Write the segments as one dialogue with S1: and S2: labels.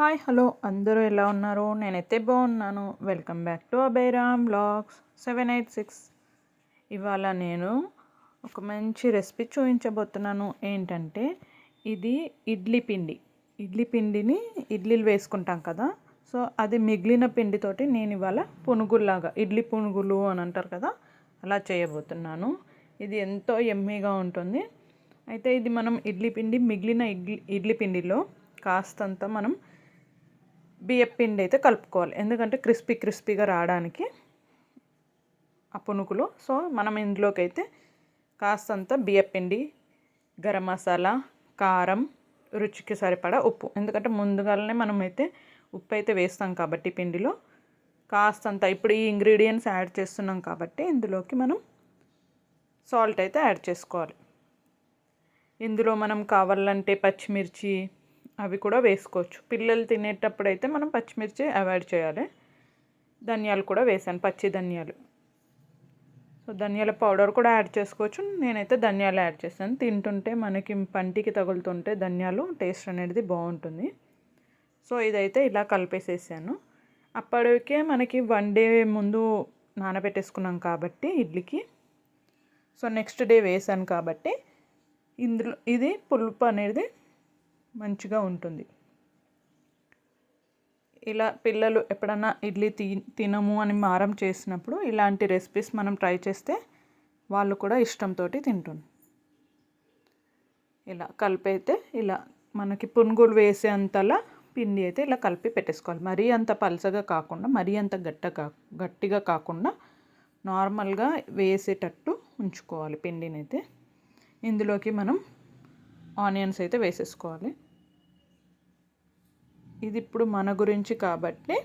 S1: Hi hello అందరూ ఎలా ఉన్నారు? నేనైతే బాగున్నాను. Welcome back to Abhayram vlogs seven eight six. ఇవాళ నేను ఒక మంచి రెసిపీ చూపించబోతున్నాను ఏంటంటే ఇది ఇడ్లీ పిండి. ఇడ్లీ పిండిని ఇడ్లీలు వేసుకుంటాం కదా సో అది మిగిలిన పిండితోటి నేను ఇవాళ పునుగుల్లాగా ఇడ్లీ పునుగులు అని అంటారు కదా అలా చేయబోతున్నాను. ఇది ఎంతో ఎమ్మీగా ఉంటుంది. అయితే ఇది మనం ఇడ్లీ పిండి మిగిలిన ఇడ్లీ ఇడ్లీ పిండిలో కాస్తంత మనం బియ్యం పిండి అయితే కలుపుకోవాలి. ఎందుకంటే క్రిస్పీ క్రిస్పీగా రావడానికి ఆ పునుకులు. సో మనం ఇందులోకి అయితే కాస్తంత బియ్యం పిండి గరం మసాలా కారం రుచికి సరిపడా ఉప్పు. ఎందుకంటే ముందుగానే మనం అయితే ఉప్పు అయితే వేస్తాం కాబట్టి పిండిలో. కాస్తంత ఇప్పుడు ఈ ఇంగ్రీడియంట్స్ యాడ్ చేస్తున్నాం కాబట్టి ఇందులోకి మనం సాల్ట్ అయితే యాడ్ చేసుకోవాలి. ఇందులో మనం కావాలంటే పచ్చిమిర్చి అవి కూడా వేసుకోవచ్చు. పిల్లలు తినేటప్పుడు అయితే మనం పచ్చిమిర్చి అవాయిడ్ చేయాలి. ధనియాలు కూడా వేసాను పచ్చి ధనియాలు. సో ధనియాల పౌడర్ కూడా యాడ్ చేసుకోవచ్చు. నేనైతే ధనియాలు యాడ్ చేస్తాను తింటుంటే మనకి పంటికి తగులుతుంటే ధనియాలు టేస్ట్ అనేది బాగుంటుంది. సో ఇదైతే ఇలా కలిపేసేసాను. అప్పటికే మనకి వన్ డే ముందు నానబెట్టేసుకున్నాం కాబట్టి ఇడ్లీకి. సో నెక్స్ట్ డే వేసాను కాబట్టి ఇందులో ఇది పులుపు అనేది మంచిగా ఉంటుంది. ఇలా పిల్లలు ఎప్పుడన్నా ఇడ్లీ తి తినము అని మారం చేసినప్పుడు ఇలాంటి రెసిపీస్ మనం ట్రై చేస్తే వాళ్ళు కూడా ఇష్టంతో తింటుంది ఇలా కలిపి అయితే ఇలా మనకి పునుగులు వేసే అంతలా పిండి అయితే ఇలా కలిపి పెట్టేసుకోవాలి. మరీ అంత పలసగా కాకుండా మరీ అంత గట్టగా గట్టిగా కాకుండా నార్మల్గా వేసేటట్టు ఉంచుకోవాలి పిండిని అయితే ఇందులోకి మనం ఆనియన్స్ అయితే వేసేసుకోవాలి. ఇది ఇప్పుడు మన గురించి కాబట్టి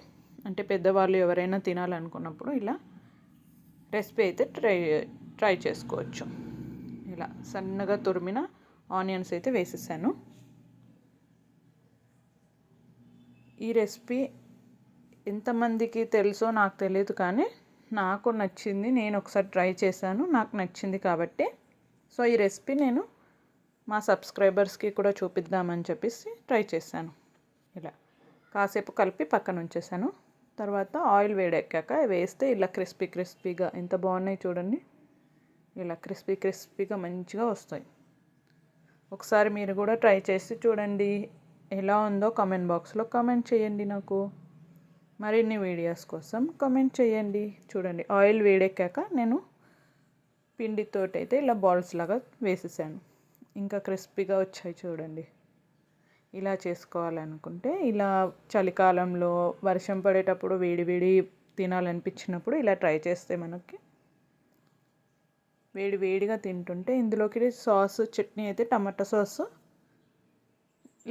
S1: అంటే పెద్దవాళ్ళు ఎవరైనా తినాలనుకున్నప్పుడు ఇలా రెసిపీ అయితే ట్రై ట్రై చేసుకోవచ్చు. ఇలా సన్నగా తురిమిన ఆనియన్స్ అయితే వేసేసాను. ఈ రెసిపీ ఎంతమందికి తెలుసో నాకు తెలియదు కానీ నాకు నచ్చింది నేను ఒకసారి ట్రై చేశాను నాకు నచ్చింది కాబట్టి. సో ఈ రెసిపీ నేను మా సబ్స్క్రైబర్స్కి కూడా చూపిద్దామని చెప్పేసి ట్రై చేశాను. ఇలా. కాసేపు కలిపి పక్కన ఉంచేసాను తర్వాత ఆయిల్ వేడెక్కాక వేస్తే ఇలా క్రిస్పీ క్రిస్పీగా ఎంత బాగున్నాయి చూడండి. ఇలా క్రిస్పీ క్రిస్పీగా మంచిగా వస్తాయి. ఒకసారి మీరు కూడా ట్రై చేసి చూడండి. ఎలా ఉందో కామెంట్ బాక్స్లో కామెంట్ చేయండి నాకు. మరిన్ని వీడియోస్ కోసం కామెంట్ చేయండి. చూడండి ఆయిల్ వేడెక్కాక నేను పిండితోటైతే అయితే ఇలా బాల్స్ లాగా వేసేసాను. ఇంకా క్రిస్పీగా వచ్చాయి చూడండి. ఇలా చేసుకోవాలనుకుంటే ఇలా చలికాలంలో వర్షం పడేటప్పుడు వేడివేడి తినాలనిపించినప్పుడు ఇలా ట్రై చేస్తే మనకి వేడి వేడిగా తింటుంటే ఇందులోకి సాస్ చట్నీ అయితే టమాటా సాస్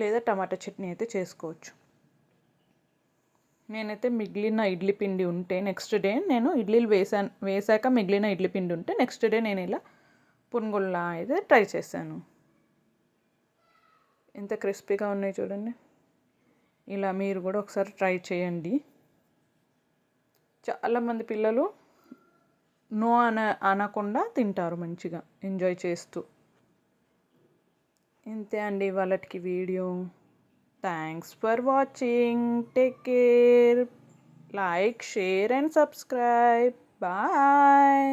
S1: లేదా టమాటా చట్నీ అయితే చేసుకోవచ్చు. నేనైతే మిగిలిన ఇడ్లీ పిండి ఉంటే నెక్స్ట్ డే నేను ఇడ్లీలు వేసాను వేసాక మిగిలిన ఇడ్లీ పిండి ఉంటే నెక్స్ట్ డే నేను ఇలా పునుగుల్లా అయితే ట్రై చేశాను. ఎంత క్రిస్పీగా ఉన్నాయి చూడండి. ఇలా మీరు కూడా ఒకసారి ట్రై చేయండి. చాలామంది పిల్లలు నో అన అనకుండా తింటారు మంచిగా ఎంజాయ్ చేస్తూ. ఇంతే అండి వాళ్ళకి video. Thanks for watching take care like share and subscribe bye